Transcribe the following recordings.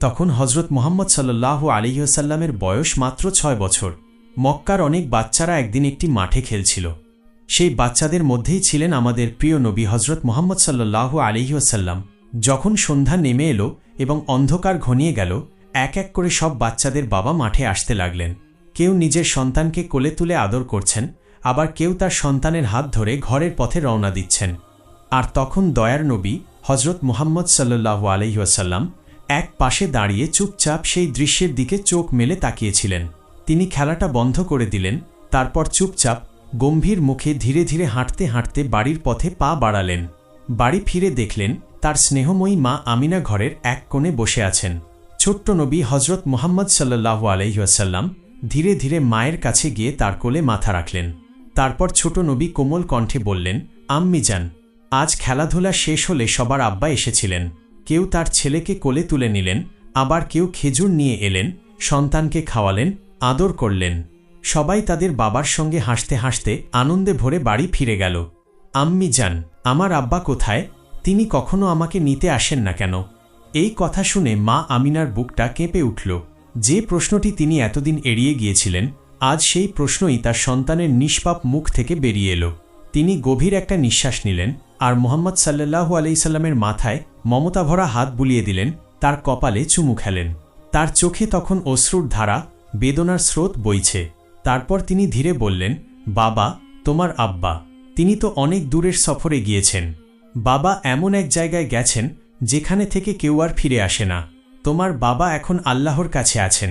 তখন হজরত মোহাম্মদ সাল্লাহ আলিহাসাল্লামের বয়স মাত্র ছয় বছর। মক্কার অনেক বাচ্চারা একদিন একটি মাঠে খেলছিল। সেই বাচ্চাদের মধ্যেই ছিলেন আমাদের প্রিয় নবী হজরত মোহাম্মদ সাল্লাহ আলিহাসাল্লাম যখন সন্ধ্যা নেমে এলো এবং অন্ধকার ঘনিয়ে গেল, এক এক করে সব বাচ্চাদের বাবা মাঠে আসতে লাগলেন। কেউ নিজের সন্তানকে কোলে তুলে আদর করছেন, আবার কেউ তার সন্তানের হাত ধরে ঘরের পথে রওনা দিচ্ছেন। আর তখন দয়ার নবী হজরত মুহাম্মদ সাল্লাহ আলহিহাসাল্লাম এক পাশে দাঁড়িয়ে চুপচাপ সেই দৃশ্যের দিকে চোখ মেলে তাকিয়েছিলেন। তিনি খেলাটা বন্ধ করে দিলেন, তারপর চুপচাপ গম্ভীর মুখে ধীরে ধীরে হাঁটতে হাঁটতে বাড়ির পথে পা বাড়ালেন। বাড়ি ফিরে দেখলেন, তার স্নেহময়ী মা আমিনা ঘরের এক কোণে বসে আছেন। ছোট্ট নবী হজরত মোহাম্মদ সাল্লাহ আলহিহাসাল্লাম ধীরে ধীরে মায়ের কাছে গিয়ে তার কোলে মাথা রাখলেন। তারপর ছোট নবী কোমল কণ্ঠে বললেন, আম্মি যান, আজ খেলাধুলা শেষ হলে সবার আব্বা এসেছিলেন। কেউ তার ছেলেকে কোলে তুলে নিলেন, আবার কেউ খেজুর নিয়ে এলেন, সন্তানকে খাওয়ালেন, আদর করলেন। সবাই তাদের বাবার সঙ্গে হাসতে হাসতে আনন্দে ভরে বাড়ি ফিরে গেল। আম্মি যান, আমার আব্বা কোথায়? তিনি কখনো আমাকে নিতে আসেন না কেন? এই কথা শুনে মা আমিনার বুকটা কেঁপে উঠল। যে প্রশ্নটি তিনি এতদিন এড়িয়ে গিয়েছিলেন, আজ সেই প্রশ্নই তার সন্তানের নিষ্পাপ মুখ থেকে বেরিয়ে এলো। তিনি গভীর একটা নিঃশ্বাস নিলেন আর মোহাম্মদ সাল্লাহু আলাইসাল্লামের মাথায় মমতাভরা হাত বুলিয়ে দিলেন, তার কপালে চুমু খেলেন। তার চোখে তখন অশ্রুর ধারা, বেদনার স্রোত বইছে। তারপর তিনি ধীরে বললেন, বাবা, তোমার আব্বা, তিনি তো অনেক দূরের সফরে গিয়েছেন। বাবা এমন এক জায়গায় গেছেন, যেখানে থেকে কেউ আর ফিরে আসে না। তোমার বাবা এখন আল্লাহর কাছে আছেন।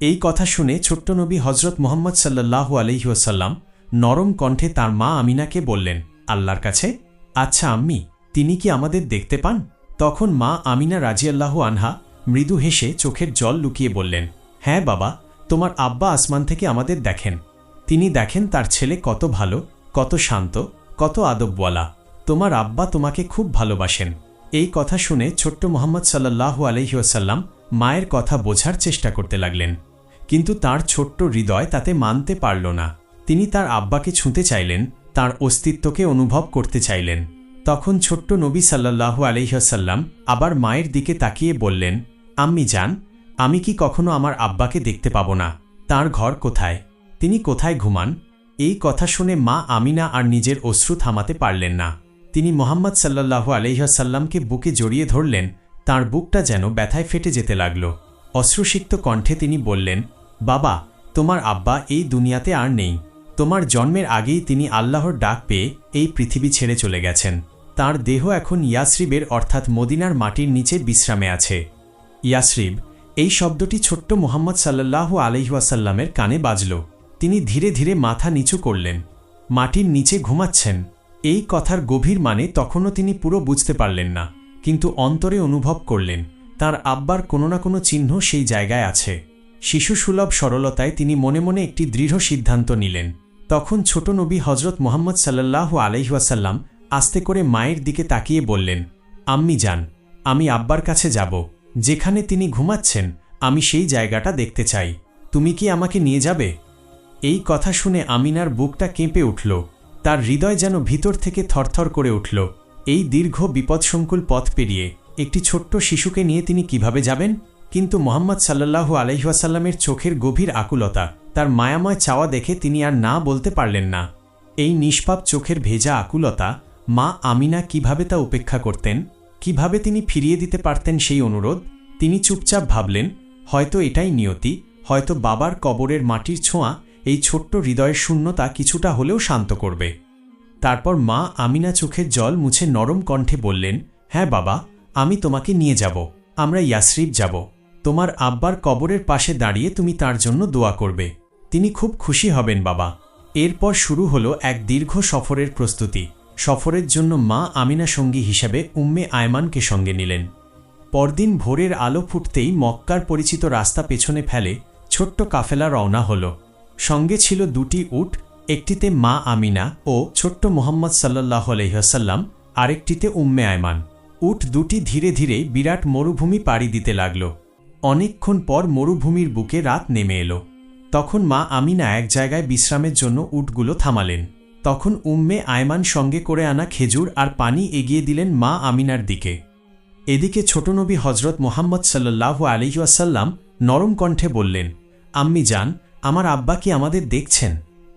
এই কথা শুনে ছোট্ট নবী হজরত মোহাম্মদ সাল্লাহু আলহিউসাল্লাম নরম কণ্ঠে তার মা আমিনাকে বললেন, আল্লাহর কাছে আচ্ছা আম্মি, তিনি কি আমাদের দেখতে পান? তখন মা আমিনা রাজিয়াল্লাহু আনহা মৃদু হেসে চোখের জল লুকিয়ে বললেন হ্যাঁ বাবা, তোমার আব্বা আসমান থেকে আমাদের দেখেন। তিনি দেখেন তার ছেলে কত ভালো, কত শান্ত, কত আদবওয়ালা। তোমার আব্বা তোমাকে খুব ভালোবাসেন। এই কথা শুনে ছোট্ট মোহাম্মদ সাল্লাহু আলহিউসাল্লাম মায়ের কথা বোঝার চেষ্টা করতে লাগলেন। কিন্তু তার ছোট্ট হৃদয় তাতে মানতে পারল না। তিনি তার আব্বাকে ছুঁতে চাইলেন তার অস্তিত্বকে অনুভব করতে চাইলেন। তখন ছোট্ট নবী সাল্লাহু আলহিহাসাল্লাম আবার মায়ের দিকে তাকিয়ে বললেন, আম্মি যান, আমি কি কখনো আমার আব্বাকে দেখতে পাব না? তার ঘর কোথায়? তিনি কোথায় ঘুমান? এই কথা শুনে মা আমিনা আর নিজের অশ্রু থামাতে পারলেন না। তিনি মোহাম্মদ সাল্লাহু আলহিহাসাল্লামকে বুকে জড়িয়ে ধরলেন, তার বুকটা যেন ব্যথায় ফেটে যেতে লাগল। অশ্রুসিক্ত কণ্ঠে তিনি বললেন, বাবা, তোমার আব্বা এই দুনিয়াতে আর নেই। তোমার জন্মের আগেই তিনি আল্লাহর ডাক পেয়ে এই পৃথিবী ছেড়ে চলে গেছেন। তার দেহ এখন ইয়াসরিবের অর্থাৎ মদিনার মাটির নিচে বিশ্রামে আছে। ইয়াসরিব, এই শব্দটি ছোট্ট মোহাম্মদ সাল্লাহু আলহিহাসাল্লামের কানে বাজল। তিনি ধীরে ধীরে মাথা নিচু করলেন। মাটির নিচে ঘুমাচ্ছেন। এই কথার গভীর মানে তখনও তিনি পুরো বুঝতে পারলেন না, কিন্তু অন্তরে অনুভব করলেন, তার আব্বার কোনো না কোনো চিহ্ন সেই জায়গায় আছে। শিশুসুলভ সরলতায় তিনি মনে মনে একটি দৃঢ় সিদ্ধান্ত নিলেন। তখন ছোট নবী হজরত মোহাম্মদ সাল্লাহু আলহিহাসাল্লাম আস্তে করে মায়ের দিকে তাকিয়ে বললেন, আম্মি যান, আমি আব্বার কাছে যাব। যেখানে তিনি ঘুমাচ্ছেন, আমি সেই জায়গাটা দেখতে চাই। তুমি কি আমাকে নিয়ে যাবে? এই কথা শুনে আমিনার বুকটা কেঁপে উঠল। তার হৃদয় যেন ভিতর থেকে থরথর করে উঠল। এই দীর্ঘ বিপদসংকুল পথ পেরিয়ে একটি ছোট্ট শিশুকে নিয়ে তিনি কীভাবে যাবেন? কিন্তু মোহাম্মদ সাল্লাহু আলহিহাসাল্লামের চোখের গভীর আকুলতা, তার মায়াময় চাওয়া দেখে তিনি আর না বলতে পারলেন না। এই নিষ্পাপ চোখের ভেজা আকুলতা, মা আমিনা কীভাবে তা উপেক্ষা করতেন, কীভাবে তিনি ফিরিয়ে দিতে পারতেন সেই অনুরোধ, তিনি চুপচাপ ভাবলেন, হয়তো এটাই নিয়তি, হয়তো বাবার কবরের মাটির ছোঁয়া, এই ছোট্ট হৃদয়ের শূন্যতা কিছুটা হলেও শান্ত করবে। তারপর মা আমিনা চোখের জল মুছে নরম কণ্ঠে বললেন হ্যাঁ বাবা, আমি তোমাকে নিয়ে যাব, আমরা ইয়াসরিফ যাব। তোমার আব্বার কবরের পাশে দাঁড়িয়ে তুমি তার জন্য দোয়া করবে। তিনি খুব খুশি হবেন, বাবা। এরপর শুরু হলো এক দীর্ঘ সফরের প্রস্তুতি। সফরের জন্য মা আমিনা সঙ্গী হিসেবে উম্মে আয়মানকে সঙ্গে নিলেন। পরদিন ভোরের আলো ফুটতেই মক্কার পরিচিত রাস্তা পেছনে ফেলে ছোট্ট কাফেলা রওনা হল। সঙ্গে ছিল দুটি উট, একটিতে মা আমিনা ও ছোট্ট মোহাম্মদ সাল্লাহ আলহ্লাম আরেকটিতে উম্মে আয়মান। উট দুটি ধীরে ধীরে বিরাট মরুভূমি পাড়ি দিতে লাগল। অনেকক্ষণ পর মরুভূমির বুকে রাত নেমে এলো। তখন মা আমিনা এক জায়গায় বিশ্রামের জন্য উটগুলো থামালেন। তখন উম্মে আয়মান সঙ্গে করে আনা খেজুর আর পানি এগিয়ে দিলেন মা আমিনার দিকে। এদিকে ছোট নবী হজরত মোহাম্মদ সাল্লাহু আলিহাসাল্লাম নরম কণ্ঠে বললেন, আম্মি যান আমার আব্বা কি আমাদের দেখছেন?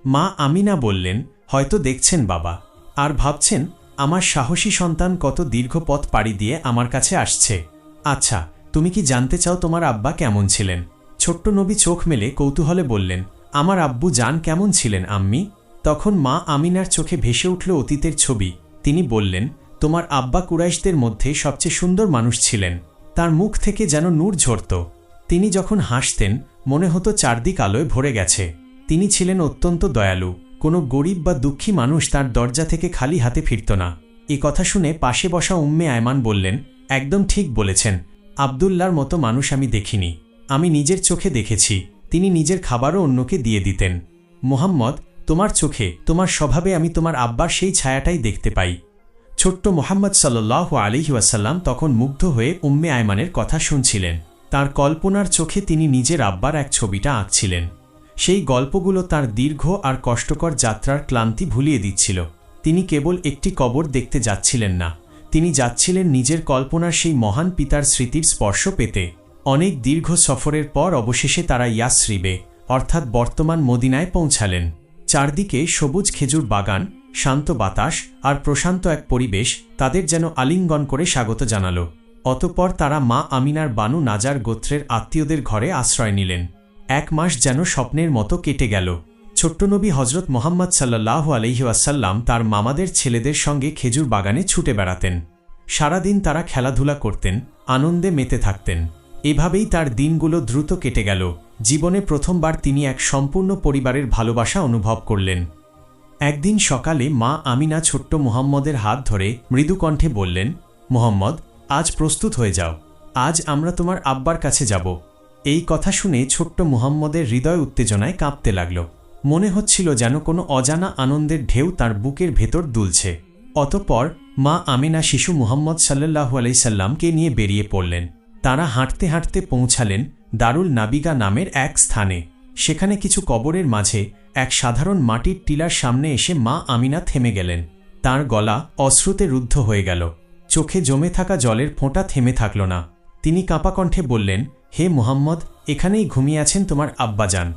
মা আমিনা বললেন, হয়তো দেখছেন বাবা। আর ভাবছেন, আমার সাহসী সন্তান কত দীর্ঘ পথ পাড়ি দিয়ে আমার কাছে আসছে। আচ্ছা তুমি কি জানতে চাও তোমার আব্বা কেমন ছিলেন? ছোট্ট নবী চোখ মেলে কৌতূহলে বললেন, আমার আব্বু জান কেমন ছিলেন, আম্মি? তখন মা আমিনার চোখে ভেসে উঠল অতীতের ছবি। তিনি বললেন, তোমার আব্বা কুরাইশদের মধ্যে সবচেয়ে সুন্দর মানুষ ছিলেন। তার মুখ থেকে যেন নূর ঝরত। তিনি যখন হাসতেন, মনে হতো চারদিক আলোয় ভরে গেছে। তিনি ছিলেন অত্যন্ত দয়ালু। কোনো গরিব বা দুঃখী মানুষ তার দরজা থেকে খালি হাতে ফিরত না। এ কথা শুনে পাশে বসা উম্মে আয়মান বললেন, একদম ঠিক বলেছেন। আবদুল্লার মতো মানুষ আমি দেখিনি। আমি নিজের চোখে দেখেছি। তিনি নিজের খাবারও অন্যকে দিয়ে দিতেন। মোহাম্মদ, তোমার চোখে, তোমার স্বভাবে আমি তোমার আব্বার সেই ছায়াটাই দেখতে পাই। ছোট্ট মোহাম্মদ সাল্লাহ আলিহি ওয়াসাল্লাম তখন মুগ্ধ হয়ে উম্মে আয়মানের কথা শুনছিলেন। তার কল্পনার চোখে তিনি নিজের আব্বার এক ছবিটা আঁকছিলেন। সেই গল্পগুলো তার দীর্ঘ আর কষ্টকর যাত্রার ক্লান্তি ভুলিয়ে দিচ্ছিল। তিনি কেবল একটি কবর দেখতে যাচ্ছিলেন না। তিনি যাচ্ছিলেন নিজের কল্পনার সেই মহান পিতার স্মৃতির স্পর্শ পেতে। অনেক দীর্ঘ সফরের পর অবশেষে তারা ইয়াসরিবে, অর্থাৎ বর্তমান মদিনায় পৌঁছালেন। চারদিকে সবুজ খেজুর বাগান, শান্ত বাতাস আর প্রশান্ত এক পরিবেশ তাদের যেন আলিঙ্গন করে স্বাগত জানাল। অতপর তারা মা আমিনার বানু নাজার গোত্রের আত্মীয়দের ঘরে আশ্রয় নিলেন। এক মাস যেন স্বপ্নের মতো কেটে গেল। ছোট্ট নবী হজরত মোহাম্মদ সাল্লাহ আলহিউসাল্লাম তার মামাদের ছেলেদের সঙ্গে খেজুর বাগানে ছুটে বেড়াতেন। সারাদিন তারা খেলাধুলা করতেন, আনন্দে মেতে থাকতেন। এভাবেই তার দিনগুলো দ্রুত কেটে গেল। জীবনে প্রথমবার তিনি এক সম্পূর্ণ পরিবারের ভালোবাসা অনুভব করলেন। একদিন সকালে মা আমিনা ছোট্ট মুহাম্মদের হাত ধরে মৃদুকণ্ঠে বললেন, মোহাম্মদ, আজ প্রস্তুত হয়ে যাও। আজ আমরা তোমার আব্বার কাছে যাব। এই কথা শুনে ছোট্ট মুহাম্মদের হৃদয় উত্তেজনায় কাঁপতে লাগল। মনে হচ্ছিল যেন কোনো অজানা আনন্দের ঢেউ তার বুকের ভেতর দুলছে। অতপর মা আমিনা শিশু মুহাম্মদ সাল্লাহু আলাইসাল্লামকে নিয়ে বেরিয়ে পড়লেন। তারা হাঁটতে হাঁটতে পৌঁছালেন দারুল নাবিগা নামের এক স্থানে। সেখানে কিছু কবরের মাঝে এক সাধারণ মাটির টিলার সামনে এসে মা আমিনা থেমে গেলেন। তার গলা অশ্রুতে রুদ্ধ হয়ে গেল। চোখে জমে থাকা জলের ফোঁটা থেমে থাকল না। তিনি কাঁপা কণ্ঠে বললেন, হে মুহাম্মদ, এখানেই ঘুমিয়ে আছেন তোমার আব্বাজান।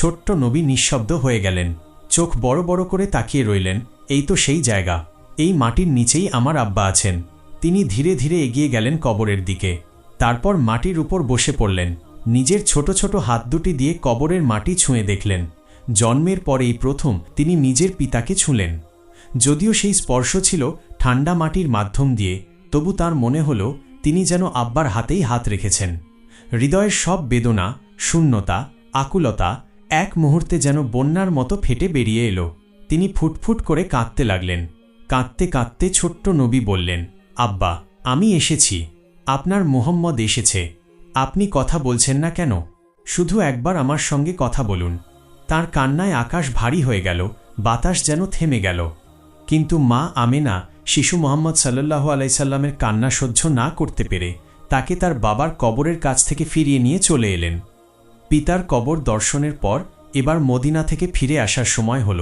ছোট্ট নবী নিঃশব্দ হয়ে গেলেন। চোখ বড় বড় করে তাকিয়ে রইলেন। এই তো সেই জায়গা। এই মাটির নিচেই আমার আব্বা আছেন। তিনি ধীরে ধীরে এগিয়ে গেলেন কবরের দিকে। তারপর মাটির উপর বসে পড়লেন। নিজের ছোট ছোট হাত দুটি দিয়ে কবরের মাটি ছুঁয়ে দেখলেন। জন্মের পরেই প্রথম তিনি নিজের পিতাকে ছুঁলেন। যদিও সেই স্পর্শ ছিল ঠান্ডা মাটির মাধ্যম দিয়ে, তবু তার মনে হল তিনি যেন আব্বার হাতেই হাত রেখেছেন। হৃদয়ের সব বেদনা, শূন্যতা, আকুলতা এক মুহূর্তে যেন বন্যার মতো ফেটে বেরিয়ে এলো। তিনি ফুটফুট করে কাঁদতে লাগলেন। কাঁদতে কাঁদতে ছোট্ট নবী বললেন, আব্বা, আমি এসেছি। আপনার মোহাম্মদ এসেছে। আপনি কথা বলছেন না কেন? শুধু একবার আমার সঙ্গে কথা বলুন। তার কান্নায় আকাশ ভারী হয়ে গেল, বাতাস যেন থেমে গেল। কিন্তু মা আমেনা, শিশু মোহাম্মদ সাল্লাহ আলাইসাল্লামের কান্না সহ্য না করতে পেরে তাকে তার বাবার কবরের কাছ থেকে ফিরিয়ে নিয়ে চলে এলেন। পিতার কবর দর্শনের পর এবার মদিনা থেকে ফিরে আসার সময় হল।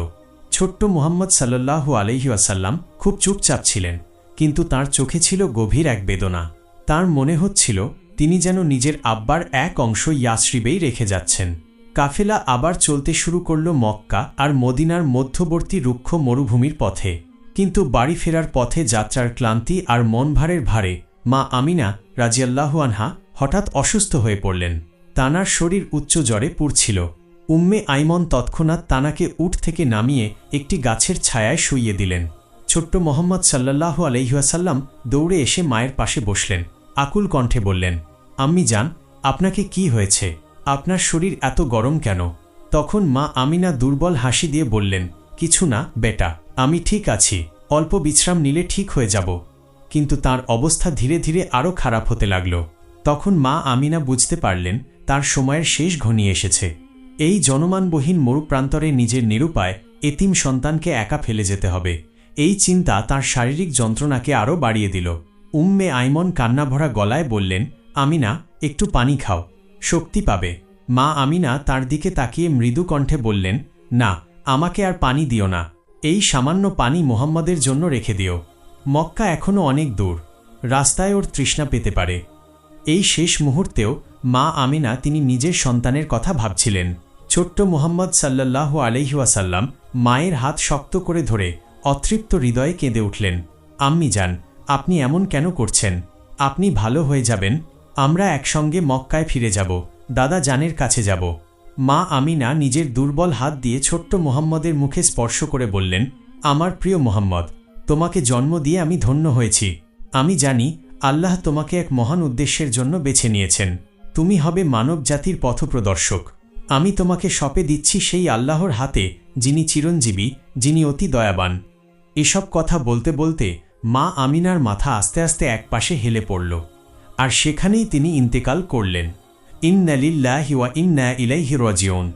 ছোট্ট মোহাম্মদ সাল্লাহু আলহি আসাল্লাম খুব চুপচাপ ছিলেন, কিন্তু তার চোখে ছিল গভীর এক বেদনা। তার মনে হচ্ছিল, তিনি যেন নিজের আব্বার এক অংশ ইয়াসরিবেই রেখে যাচ্ছেন। কাফেলা আবার চলতে শুরু করল মক্কা আর মদিনার মধ্যবর্তী রুক্ষ মরুভূমির পথে। কিন্তু বাড়ি ফেরার পথে যাত্রার ক্লান্তি আর মন ভারের ভারে মা আমিনা রাজিয়াল্লাহু আনহা হঠাৎ অসুস্থ হয়ে পড়লেন। তানার শরীর উচ্চ জ্বরে পুড়ছিল। উম্মে আইমন তৎক্ষণাৎ তানাকে উঠ থেকে নামিয়ে একটি গাছের ছায়ায় শুইয়ে দিলেন। ছোট্ট মোহাম্মদ সাল্লাহু আলহিহাসাল্লাম দৌড়ে এসে মায়ের পাশে বসলেন। আকুল কণ্ঠে বললেন, আম্মি যান আপনাকে কি হয়েছে? আপনার শরীর এত গরম কেন? তখন মা আমিনা দুর্বল হাসি দিয়ে বললেন, কিছু না, বেটা, আমি ঠিক আছি। অল্প বিশ্রাম নিলে ঠিক হয়ে যাব। কিন্তু তার অবস্থা ধীরে ধীরে আরও খারাপ হতে লাগল। তখন মা আমিনা বুঝতে পারলেন তার সময়ের শেষ ঘনিয়ে এসেছে। এই জনমানবহীন মরুপ্রান্তরে নিজের নিরুপায় এতিম সন্তানকে একা ফেলে যেতে হবে। এই চিন্তা তার শারীরিক যন্ত্রণাকে আরও বাড়িয়ে দিল। উম্মে আইমন কান্নাভরা গলায় বললেন, আমিনা, একটু পানি খাও। শক্তি পাবে। মা আমিনা তার দিকে তাকিয়ে মৃদু কণ্ঠে বললেন, না, আমাকে আর পানি দিও না। এই সামান্য পানি মোহাম্মদের জন্য রেখে দিও। মক্কা এখনও অনেক দূর। রাস্তায় ওর তৃষ্ণা পেতে পারে। এই শেষ মুহূর্তেও মা আমিনা তিনি নিজের সন্তানের কথা ভাবছিলেন। ছোট্ট মোহাম্মদ সাল্লাল্লাহু আলহিউসাল্লাম মায়ের হাত শক্ত করে ধরে অতৃপ্ত হৃদয়ে কেঁদে উঠলেন। আম্মি যান, আপনি এমন কেন করছেন? আপনি ভালো হয়ে যাবেন, আমরা একসঙ্গে মক্কায় ফিরে যাব, দাদা জানের কাছে যাব। মা আমিনা নিজের দুর্বল হাত দিয়ে ছোট্ট মোহাম্মদের মুখে স্পর্শ করে বললেন, আমার প্রিয় মোহাম্মদ, তোমাকে জন্ম দিয়ে আমি ধন্য হয়েছি। আমি জানি, আল্লাহ তোমাকে এক মহান উদ্দেশ্যের জন্য বেছে নিয়েছেন। তুমি হবে মানব জাতির পথপ্রদর্শক। আমি তোমাকে সপে দিচ্ছি সেই আল্লাহর হাতে, যিনি চিরঞ্জীবী, যিনি অতি দয়াবান। এসব কথা বলতে বলতে মা আমিনার মাথা আস্তে আস্তে একপাশে হেলে পড়ল। আর সেখানেই তিনি ইন্তেকাল করলেন। ইন্নালিল্লাহি ওয়া ইন্না ইলাইহি রাজিউন।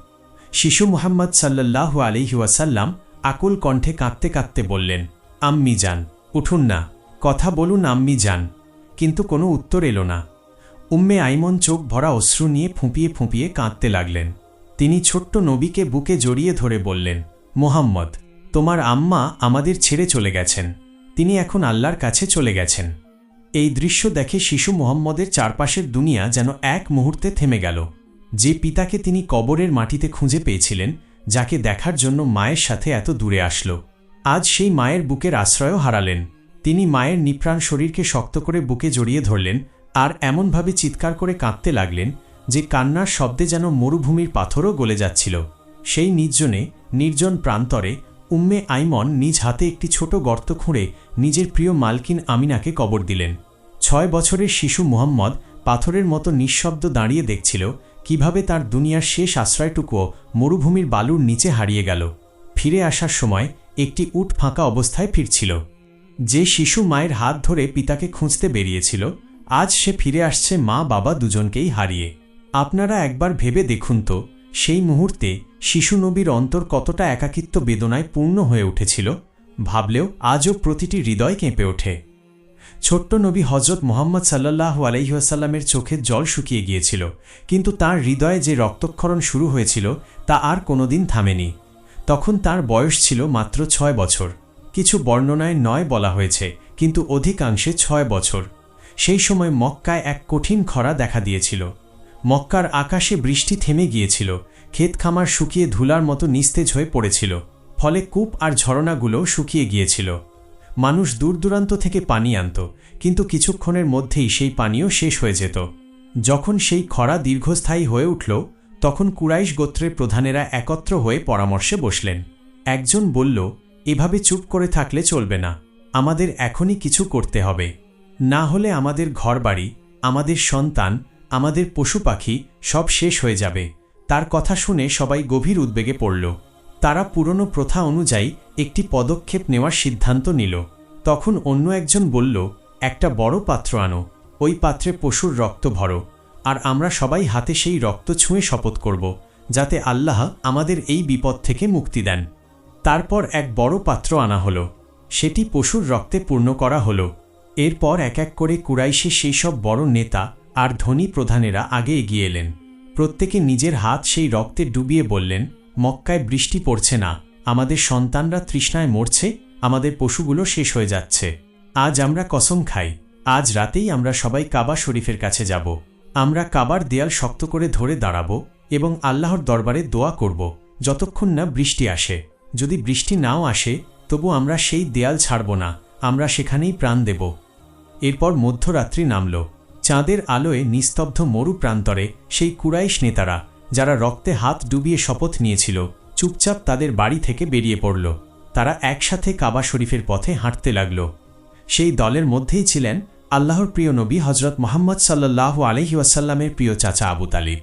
শিশু মুহাম্মদ সাল্লাল্লাহু আলাইহি ওয়াসাল্লাম আকুল কণ্ঠে কাঁদতে কাঁদতে বললেন, আম্মি যান, উঠুন না। কথা বলুন আম্মি যান। কিন্তু কোনো উত্তর এলো না। উম্মে আইমন চোখ ভরা অশ্রু নিয়ে ফুঁপিয়ে ফুঁপিয়ে কাঁদতে লাগলেন। তিনি ছোট্ট নবীকে বুকে জড়িয়ে ধরে বললেন, মোহাম্মদ, তোমার আম্মা আমাদের ছেড়ে চলে গেছেন। তিনি এখন আল্লাহর কাছে চলে গেছেন। এই দৃশ্য দেখে শিশু মোহাম্মদের চারপাশের দুনিয়া যেন এক মুহূর্তে থেমে গেল। যে পিতাকে তিনি কবরের মাটিতে খুঁজে পেয়েছিলেন, যাকে দেখার জন্য মায়ের সাথে এত দূরে আসল। আজ সেই মায়ের বুকের আশ্রয়ও হারালেন। তিনি মায়ের নিপ্রাণ শরীরকে শক্ত করে বুকে জড়িয়ে ধরলেন আর এমনভাবে চিৎকার করে কাঁদতে লাগলেন যে কান্নার শব্দে যেন মরুভূমির পাথরও গলে যাচ্ছিল। সেই নির্জনে, নির্জন প্রান্তরে উম্মে আইমন নিজ হাতে একটি ছোট গর্ত খুঁড়ে নিজের প্রিয় মালকিন আমিনাকে কবর দিলেন। ছয় বছরের শিশু মোহাম্মদ পাথরের মতো নিঃশব্দ দাঁড়িয়ে দেখছিল কীভাবে তার দুনিয়ার শেষ আশ্রয়টুকুও মরুভূমির বালুর নিচে হারিয়ে গেল। ফিরে আসার সময় একটি উট ফাঁকা অবস্থায় ফিরছিল। যে শিশু মায়ের হাত ধরে পিতাকে খুঁজতে বেরিয়েছিল আজ সে ফিরে আসছে মা বাবা দুজনকেই হারিয়ে। আপনারা একবার ভেবে দেখুন তো, সেই মুহূর্তে শিশু নবীর অন্তর কতটা একাকিত্ব বেদনায় পূর্ণ হয়ে উঠেছিল, ভাবলেও আজও প্রতিটি হৃদয় কেঁপে ওঠে। ছোট্ট নবী হজরত মোহাম্মদ সাল্লাহ আলাইসাল্লামের চোখের জল শুকিয়ে গিয়েছিল, কিন্তু তার হৃদয়ে যে রক্তক্ষরণ শুরু হয়েছিল, তা আর কোনোদিন থামেনি। তখন তার বয়স ছিল মাত্র ছয় বছর। কিছু বর্ণনায় নয় বলা হয়েছে, কিন্তু অধিকাংশে ছয় বছর। সেই সময় মক্কায় এক কঠিন খরা দেখা দিয়েছিল। মক্কার আকাশে বৃষ্টি থেমে গিয়েছিল, ক্ষেত খামার শুকিয়ে ধুলার মতো নিস্তেজ হয়ে পড়েছিল, ফলে কূপ আর ঝরনাগুলো শুকিয়ে গিয়েছিল। মানুষ দূর দূরান্ত থেকে পানি আনত, কিন্তু কিছুক্ষণের মধ্যেই সেই পানীয় শেষ হয়ে যেত। যখন সেই খরা দীর্ঘস্থায়ী হয়ে উঠল, তখন কুরাইশ গোত্রের প্রধানেরা একত্র হয়ে পরামর্শে বসলেন। একজন বলল, এভাবে চুপ করে থাকলে চলবে না। আমাদের এখনই কিছু করতে হবে। না হলে আমাদের ঘরবাড়ি, আমাদের সন্তান, আমাদের পশু পাখি সব শেষ হয়ে যাবে। তার কথা শুনে সবাই গভীর উদ্বেগে পড়ল। তারা পুরনো প্রথা অনুযায়ী একটি পদক্ষেপ নেওয়ার সিদ্ধান্ত নিল। তখন অন্য একজন বলল, একটা বড় পাত্র আনো, ওই পাত্রে পশুর রক্ত ভরো, আর আমরা সবাই হাতে সেই রক্ত ছুঁয়ে শপথ করব, যাতে আল্লাহ আমাদের এই বিপদ থেকে মুক্তি দেন। তারপর এক বড় পাত্র আনা হলো। সেটি পশুর রক্তে পূর্ণ করা হলো। এরপর এক এক করে কুরাইশে সেই সব বড় নেতা আর ধনী প্রধানেরা আগে এগিয়ে এলেন। প্রত্যেকে নিজের হাত সেই রক্তে ডুবিয়ে বললেন, মক্কায় বৃষ্টি পড়ছে না, আমাদের সন্তানরা তৃষ্ণায় মরছে, আমাদের পশুগুলো শেষ হয়ে যাচ্ছে। আজ আমরা কসম খাই, আজ রাতেই আমরা সবাই কাবা শরীফের কাছে যাব। আমরা কাবার দেয়াল শক্ত করে ধরে দাঁড়াব এবং আল্লাহর দরবারে দোয়া করব, যতক্ষণ না বৃষ্টি আসে। যদি বৃষ্টি নাও আসে, তবু আমরা সেই দেয়াল ছাড়ব না, আমরা সেখানেই প্রাণ দেব। এরপর মধ্যরাত্রি নামল। চাঁদের আলোয় নিস্তব্ধ মরু প্রান্তরে সেই কুরাইশ নেতারা, যারা রক্তে হাত ডুবিয়ে শপথ নিয়েছিল, চুপচাপ তাদের বাড়ি থেকে বেরিয়ে পড়ল। তারা একসাথে কাবা শরীফের পথে হাঁটতে লাগল। সেই দলের মধ্যেই ছিলেন আল্লাহর প্রিয় নবী হজরত মোহাম্মদ সাল্লাহ আলহি ওয়াসাল্লামের প্রিয় চাচা আবু তালিব।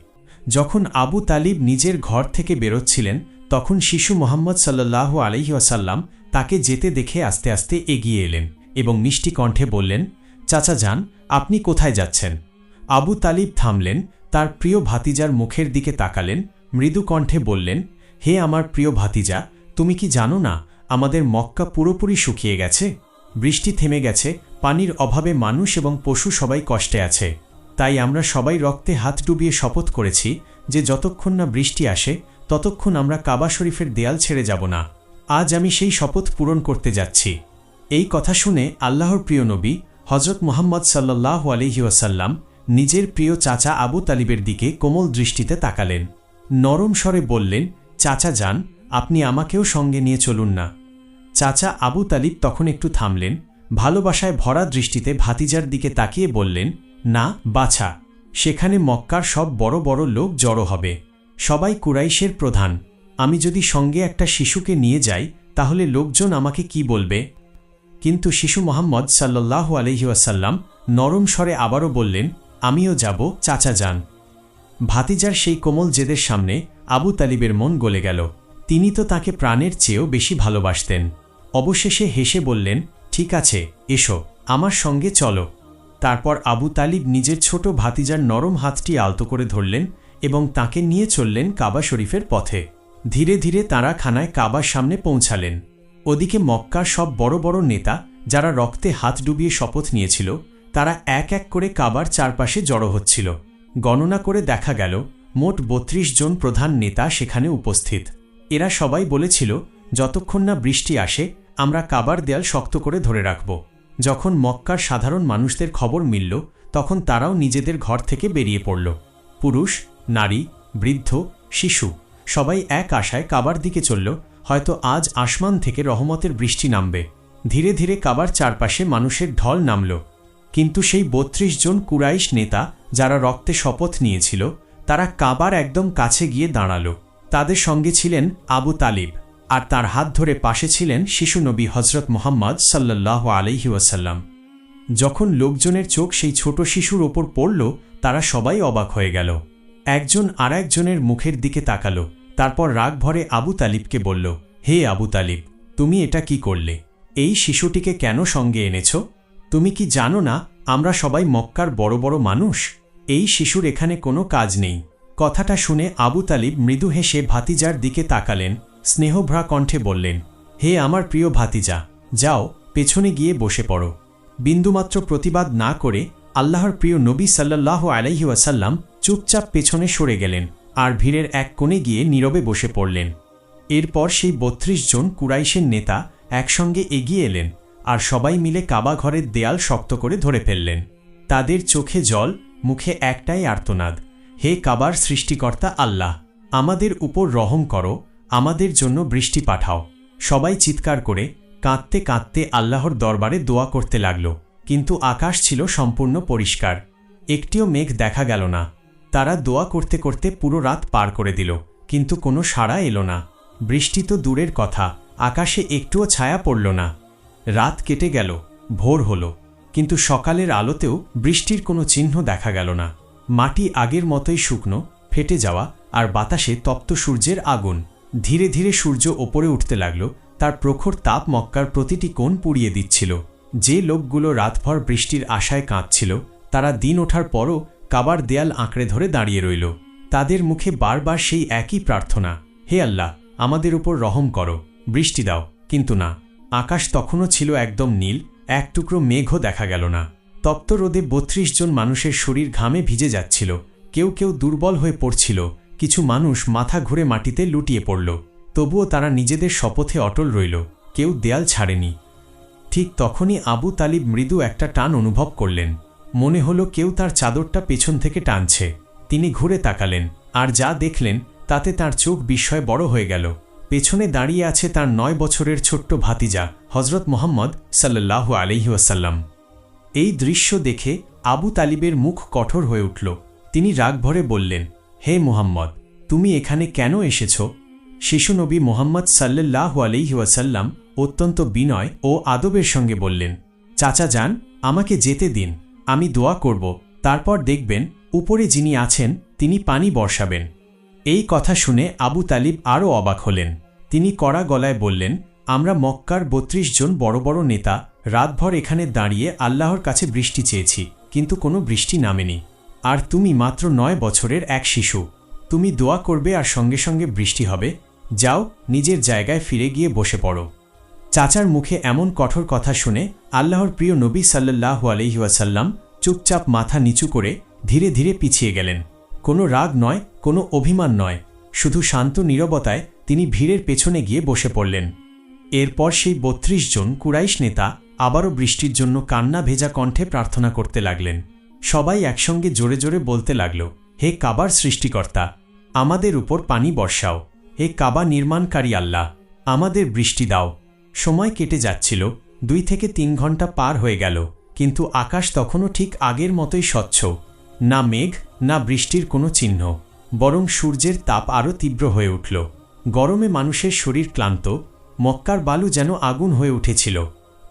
যখন আবু তালিব নিজের ঘর থেকে বেরোচ্ছিলেন, তখন শিশু মোহাম্মদ সাল্লাহ আলহি ওয়াসাল্লাম তাকে যেতে দেখে আস্তে আস্তে এগিয়ে এলেন এবং মিষ্টি কণ্ঠে বললেন চাচা যান, আপনি কোথায় যাচ্ছেন? আবু তালিব থামলেন, তার প্রিয় ভাতিজার মুখের দিকে তাকালেন, মৃদু কণ্ঠে বললেন, হে আমার প্রিয় ভাতিজা, তুমি কি জানো না, আমাদের মক্কা পুরোপুরি শুকিয়ে গেছে? বৃষ্টি থেমে গেছে, পানির অভাবে মানুষ এবং পশু সবাই কষ্টে আছে। তাই আমরা সবাই রক্তে হাত ডুবিয়ে শপথ করেছি যে যতক্ষণ না বৃষ্টি আসে, ততক্ষণ আমরা কাবা শরীফের দেয়াল ছেড়ে যাব না। আজ আমি সেই শপথ পূরণ করতে যাচ্ছি। এই কথা শুনে আল্লাহর প্রিয় নবী হজরত মুহাম্মদ সাল্লাহ ওয়াসাল্লাম নিজের প্রিয় চাচা আবু তালিবের দিকে কোমল দৃষ্টিতে তাকালেন। নরম স্বরে বললেন, চাচা যান, আপনি আমাকেও সঙ্গে নিয়ে চলুন না। চাচা আবু তালিব তখন একটু থামলেন, ভালোবাসায় ভরা দৃষ্টিতে ভাতিজার দিকে তাকিয়ে বললেন, না, বাছা, সেখানে মক্কার সব বড় বড় লোক জড়ো হবে। সবাই কুরাইশের প্রধান। আমি যদি সঙ্গে একটা শিশুকে নিয়ে যাই, তাহলে লোকজন আমাকে কি বলবে? কিন্তু শিশু মোহাম্মদ সাল্লাহ আলহিউসাল্লাম নরম স্বরে আবারও বললেন, আমিও যাব, চাচা যান। ভাতিজার সেই কোমল জেদের সামনে আবু তালিবের মন গলে গেল। তিনি তো তাকে প্রাণের চেয়েও বেশি ভালোবাসতেন। অবশেষে হেসে বললেন, ঠিক আছে, এসো, আমার সঙ্গে চলো। তারপর আবু তালিব নিজের ছোট ভাতিজার নরম হাতটি আলতো করে ধরলেন এবং তাকে নিয়ে চললেন কাবা শরীফের পথে। ধীরে ধীরে তাঁরা খানায় কাবার সামনে পৌঁছালেন। ওদিকে মক্কার সব বড় বড় নেতা যারা রক্তে হাত ডুবিয়ে শপথ নিয়েছিল, তারা এক এক করে কাবার চারপাশে জড়ো হচ্ছিল। গণনা করে দেখা গেল, মোট বত্রিশ জন প্রধান নেতা সেখানে উপস্থিত। এরা সবাই বলেছিল, যতক্ষণ না বৃষ্টি আসে, আমরা কাবার দেয়াল শক্ত করে ধরে রাখব। যখন মক্কার সাধারণ মানুষদের খবর মিলল, তখন তারাও নিজেদের ঘর থেকে বেরিয়ে পড়ল। পুরুষ, নারী, বৃদ্ধ, শিশু সবাই এক আশায় কাবার দিকে চলল হয়তো আজ আসমান থেকে রহমতের বৃষ্টি নামবে। ধীরে ধীরে কাবার চারপাশে মানুষের ঢল নামল। কিন্তু সেই বত্রিশ জন কুরাইশ নেতা যারা রক্তে শপথ নিয়েছিল, তারা কাবার একদম কাছে গিয়ে দাঁড়াল। তাদের সঙ্গে ছিলেন আবু তালিব আর তার হাত ধরে পাশে ছিলেন শিশু নবী হজরত মোহাম্মদ সাল্লাহ আলহি ওয়াসাল্লাম। যখন লোকজনের চোখ সেই ছোট শিশুর ওপর পড়ল, তারা সবাই অবাক হয়ে গেল। একজন আর একজনের মুখের দিকে তাকাল। তারপর রাগ ভরে আবু তালিবকে বলল, হে আবু তালিব, তুমি এটা কি করলে? এই শিশুটিকে কেন সঙ্গে এনেছ? তুমি কি জানো না আমরা সবাই মক্কার বড় বড় মানুষ? এই শিশুর এখানে কোনো কাজ নেই। কথাটা শুনে আবু তালিব মৃদু হেসে ভাতিজার দিকে তাকালেন, স্নেহভ্রা কণ্ঠে বললেন, হে আমার প্রিয় ভাতিজা, যাও, পেছনে গিয়ে বসে পড়ো। বিন্দুমাত্র প্রতিবাদ না করে আল্লাহর প্রিয় নবী সাল্লাহ আলাইহি ওয়াসাল্লাম চুপচাপ পেছনে সরে গেলেন। আর ভিড়ের এক কোণে গিয়ে নীরবে বসে পড়লেন। এরপর সেই বত্রিশ জন কুরাইশের নেতা একসঙ্গে এগিয়ে এলেন আর সবাই মিলে কাবা ঘরের দেয়াল শক্ত করে ধরে ফেললেন। তাদের চোখে জল, মুখে একটাই আর্তনাদ, হে কাবার সৃষ্টিকর্তা আল্লাহ, আমাদের উপর রহম করো, আমাদের জন্য বৃষ্টি পাঠাও। সবাই চিৎকার করে কাঁদতে কাঁদতে আল্লাহর দরবারে দোয়া করতে লাগল, কিন্তু আকাশ ছিল সম্পূর্ণ পরিষ্কার। একটিও মেঘ দেখা গেল না। তারা দোয়া করতে করতে পুরো রাত পার করে দিল, কিন্তু কোনো সাড়া এলো না। বৃষ্টি তো দূরের কথা, আকাশে একটুও ছায়া পড়ল না। রাত কেটে গেল, ভোর হল, কিন্তু সকালের আলোতেও বৃষ্টির কোনো চিহ্ন দেখা গেল না। মাটি আগের মতোই শুকনো, ফেটে যাওয়া, আর বাতাসে তপ্ত সূর্যের আগুন। ধীরে ধীরে সূর্য ওপরে উঠতে লাগল, তার প্রখর তাপ মক্কার প্রতিটি কোণ পুড়িয়ে দিচ্ছিল। যে লোকগুলো রাতভর বৃষ্টির আশায় কাঁদছিল, তারা দিন ওঠার পরও কাবার দেয়াল আঁকড়ে ধরে দাঁড়িয়ে রইল। তাদের মুখে বারবার সেই একই প্রার্থনা, হে আল্লাহ, আমাদের উপর রহম করো, বৃষ্টি দাও। কিন্তু না, আকাশ তখনও ছিল একদম নীল, এক টুকরো মেঘও দেখা গেল না। তপ্ত রোদে বত্রিশ জন মানুষের শরীর ঘামে ভিজে যাচ্ছিল। কেউ কেউ দুর্বল হয়ে পড়ছিল, কিছু মানুষ মাথা ঘুরে মাটিতে লুটিয়ে পড়ল। তবুও তারা নিজেদের শপথে অটল রইল, কেউ দেয়াল ছাড়েনি। ঠিক তখনই আবু তালিব মৃদু একটা টান অনুভব করলেন। মনে হলো কেউ তার চাদরটা পেছন থেকে টানছে। তিনি ঘুরে তাকালেন, আর যা দেখলেন তাতে তার চোখ বিস্ময় বড় হয়ে গেল। পেছনে দাঁড়িয়ে আছে তার নয় বছরের ছোট্ট ভাতিজা হজরত মোহাম্মদ সাল্লাহু আলহিউসাল্লাম এই দৃশ্য দেখে আবু তালিবের মুখ কঠোর হয়ে উঠল। তিনি রাগ ভরে বললেন, হে মুহাম্মদ, তুমি এখানে কেন এসেছ? শিশু নবী মোহাম্মদ সাল্লাহ আলহিউসাল্লাম অত্যন্ত বিনয় ও আদবের সঙ্গে বললেন, চাচা যান, আমাকে যেতে দিন। আমি দোয়া করব, তারপর দেখবেন, উপরে যিনি আছেন, তিনি পানি বর্ষাবেন। এই কথা শুনে আবু তালিব আরও অবাক হলেন। তিনি কড়া গলায় বললেন, আমরা মক্কার বত্রিশ জন বড় বড় নেতা, রাতভর এখানে দাঁড়িয়ে আল্লাহর কাছে বৃষ্টি চেয়েছি, কিন্তু কোনো বৃষ্টি নামেনি। আর তুমি মাত্র নয় বছরের এক শিশু। তুমি দোয়া করবে আর সঙ্গে সঙ্গে বৃষ্টি হবে। যাও, নিজের জায়গায় ফিরে গিয়ে বসে পড়ো। চাচার মুখে এমন কঠোর কথা শুনে আল্লাহর প্রিয় নবী সাল্লাহ আলহিউসাল্লাম চুপচাপ মাথা নিচু করে ধীরে ধীরে পিছিয়ে গেলেন। কোনো রাগ নয়, কোনো অভিমান নয়, শুধু শান্ত নীরবতায় তিনি ভিড়ের পেছনে গিয়ে বসে পড়লেন। এরপর সেই বত্রিশ জন কুরাইশ নেতা আবারও বৃষ্টির জন্য কান্না ভেজা কণ্ঠে প্রার্থনা করতে লাগলেন। সবাই একসঙ্গে জোরে জোরে বলতে লাগল, হে কাবার সৃষ্টিকর্তা, আমাদের উপর পানি বর্ষাও। হে কাবা নির্মাণকারী আল্লাহ, আমাদের বৃষ্টি দাও। সময় কেটে যাচ্ছিল, দুই থেকে তিন ঘণ্টা পার হয়ে গেল, কিন্তু আকাশ তখনও ঠিক আগের মতোই স্বচ্ছ, না মেঘ, না বৃষ্টির কোনো চিহ্ন, বরং সূর্যের তাপ আরও তীব্র হয়ে উঠল। গরমে মানুষের শরীর ক্লান্ত, মক্কার বালু যেন আগুন হয়ে উঠেছিল।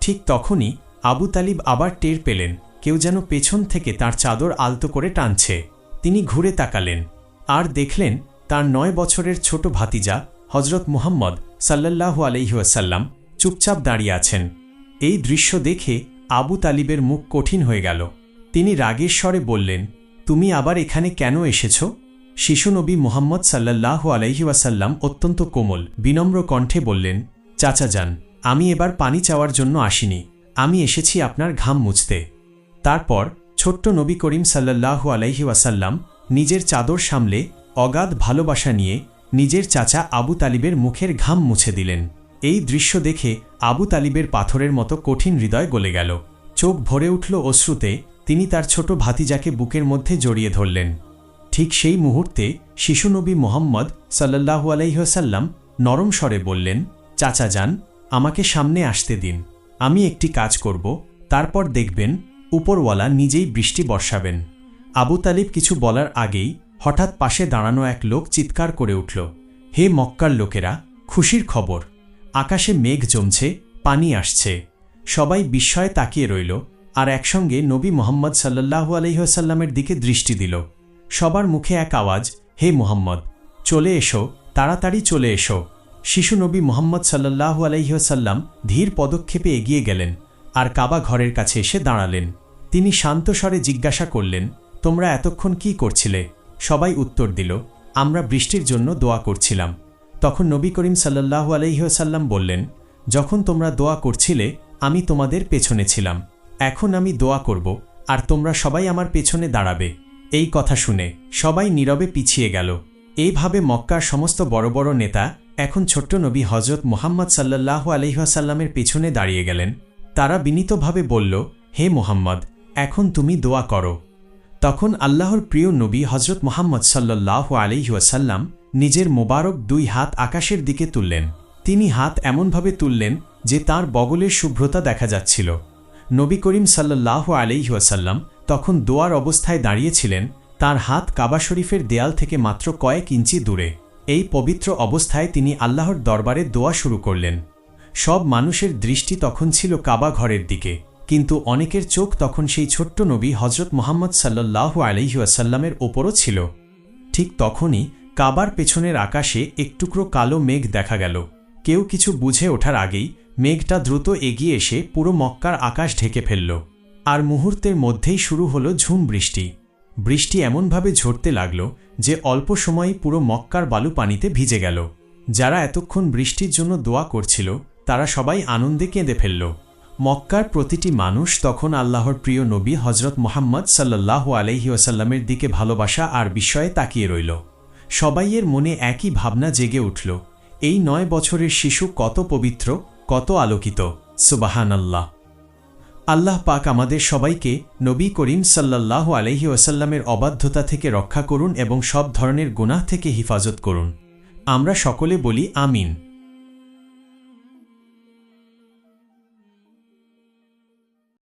ঠিক তখনই আবু তালিব আবার টের পেলেন, কেউ যেন পেছন থেকে তার চাদর আলতো করে টানছে। তিনি ঘুরে তাকালেন, আর দেখলেন তার নয় বছরের ছোট ভাতিজা হজরত মুহাম্মদ সাল্লাল্লাহু আলহিউসাল্লাম চুপচাপ দাঁড়িয়ে আছেন। এই দৃশ্য দেখে আবু তালিবের মুখ কঠিন হয়ে গেল। তিনি রাগের স্বরে বললেন, তুমি আবার এখানে কেন এসেছ? শিশু নবী মোহাম্মদ সাল্লাল্লাহু আলহি ওয়াসাল্লাম অত্যন্ত কোমল, বিনম্র কণ্ঠে বললেন, চাচা যান, আমি এবার পানি চাওয়ার জন্য আসিনি। আমি এসেছি আপনার ঘাম মুছতে। তারপর ছোট্ট নবী করিম সাল্লাল্লাহু আলাইহি ওয়াসাল্লাম নিজের চাদর সামলে অগাধ ভালোবাসা নিয়ে নিজের চাচা আবু তালিবের মুখের ঘাম মুছে দিলেন। এই দৃশ্য দেখে আবু তালিবের পাথরের মতো কঠিন হৃদয় গলে গেল। চোখ ভরে উঠল অশ্রুতে, তিনি তার ছোট ভাতিজাকে বুকের মধ্যে জড়িয়ে ধরলেন। ঠিক সেই মুহূর্তে শিশুনবী মোহাম্মদ সাল্লাহু আলাইহসাল্লাম নরম স্বরে বললেন, চাচা যান, আমাকে সামনে আসতে দিন। আমি একটি কাজ করব, তারপর দেখবেন উপরওয়ালা নিজেই বৃষ্টি বর্ষাবেন। আবু তালিব কিছু বলার আগেই হঠাৎ পাশে দাঁড়ানো এক লোক চিৎকার করে উঠল, হে মক্কার লোকেরা, খুশির খবর। আকাশে মেঘ জমছে, পানি আসছে। সবাই বিস্ময়ে তাকিয়ে রইল আর একসঙ্গে নবী মোহাম্মদ সাল্লাহু আলহিহসাল্লামের দিকে দৃষ্টি দিল। সবার মুখে এক আওয়াজ, হে মোহাম্মদ, চলে এসো, তাড়াতাড়ি চলে এসো। শিশু নবী মোহাম্মদ সাল্লাহু আলহিহসাল্লাম ধীর পদক্ষেপে এগিয়ে গেলেন আর কাবা ঘরের কাছে এসে দাঁড়ালেন। তিনি শান্ত স্বরে জিজ্ঞাসা করলেন, তোমরা এতক্ষণ কি করছিলে? সবাই উত্তর দিল, আমরা বৃষ্টির জন্য দোয়া করছিলাম। তখন নবী করিম সাল্লাহু আলহিহসাল্লাম বললেন, যখন তোমরা দোয়া করছিলে, আমি তোমাদের পেছনে ছিলাম। এখন আমি দোয়া করব, আর তোমরা সবাই আমার পেছনে দাঁড়াবে। এই কথা শুনে সবাই নীরবে পিছিয়ে গেল। এইভাবে মক্কার সমস্ত বড় বড় নেতা এখন ছোট্ট নবী হজরত মোহাম্মদ সাল্লাহ আলহিহাসাল্লামের পেছনে দাঁড়িয়ে গেলেন। তারা বিনীতভাবে বলল, হে মোহাম্মদ, এখন তুমি দোয়া করো। তখন আল্লাহর প্রিয় নবী হজরত মোহাম্মদ সাল্লাহ আলহিহাসাল্লাম নিজের মোবারক দুই হাত আকাশের দিকে তুললেন। তিনি হাত এমনভাবে তুললেন যে তার বগলের শুভ্রতা দেখা যাচ্ছিল। নবী করিম সাল্লাহ আলহিহাসাল্লাম তখন দোয়ার অবস্থায় দাঁড়িয়েছিলেন, তার হাত কাবা শরীফের দেয়াল থেকে মাত্র কয়েক ইঞ্চি দূরে। এই পবিত্র অবস্থায় তিনি আল্লাহর দরবারে দোয়া শুরু করলেন। সব মানুষের দৃষ্টি তখন ছিল কাবা ঘরের দিকে, কিন্তু অনেকের চোখ তখন সেই ছোট্ট নবী হজরত মোহাম্মদ সাল্লাহ আলহিউসাল্লামের ওপরও ছিল। ঠিক তখনই কাবার পেছনের আকাশে একটুকরো কালো মেঘ দেখা গেল। কেউ কিছু বুঝে ওঠার আগেই মেঘটা দ্রুত এগিয়ে এসে পুরো মক্কার আকাশ ঢেকে ফেলল। আর মুহূর্তের মধ্যেই শুরু হলো ঝুম বৃষ্টি। বৃষ্টি এমনভাবে ঝরতে লাগল যে অল্প সময়ই পুরো মক্কার বালু পানিতে ভিজে গেল। যারা এতক্ষণ বৃষ্টির জন্য দোয়া করছিল, তারা সবাই আনন্দে কেঁদে ফেলল। মক্কার প্রতিটি মানুষ তখন আল্লাহর প্রিয় নবী হজরত মোহাম্মদ সাল্লাহ আলহি ওসাল্লামের দিকে ভালোবাসা আর বিস্ময়ে তাকিয়ে রইল। সবাইয়ের মনে একই ভাবনা জেগে উঠল। এই নয় বছরের শিশু কত পবিত্র, কত আলোকিত। সুবাহান আল্লাহ আল্লাহ পাক আমাদের সবাইকে নবী করিম সাল্লাহ আলহি ওসাল্লামের অবাধ্যতা থেকে রক্ষা করুন এবং সব ধরনের গুনাহ থেকে হিফাজত করুন। আমরা সকলে বলি আমিন।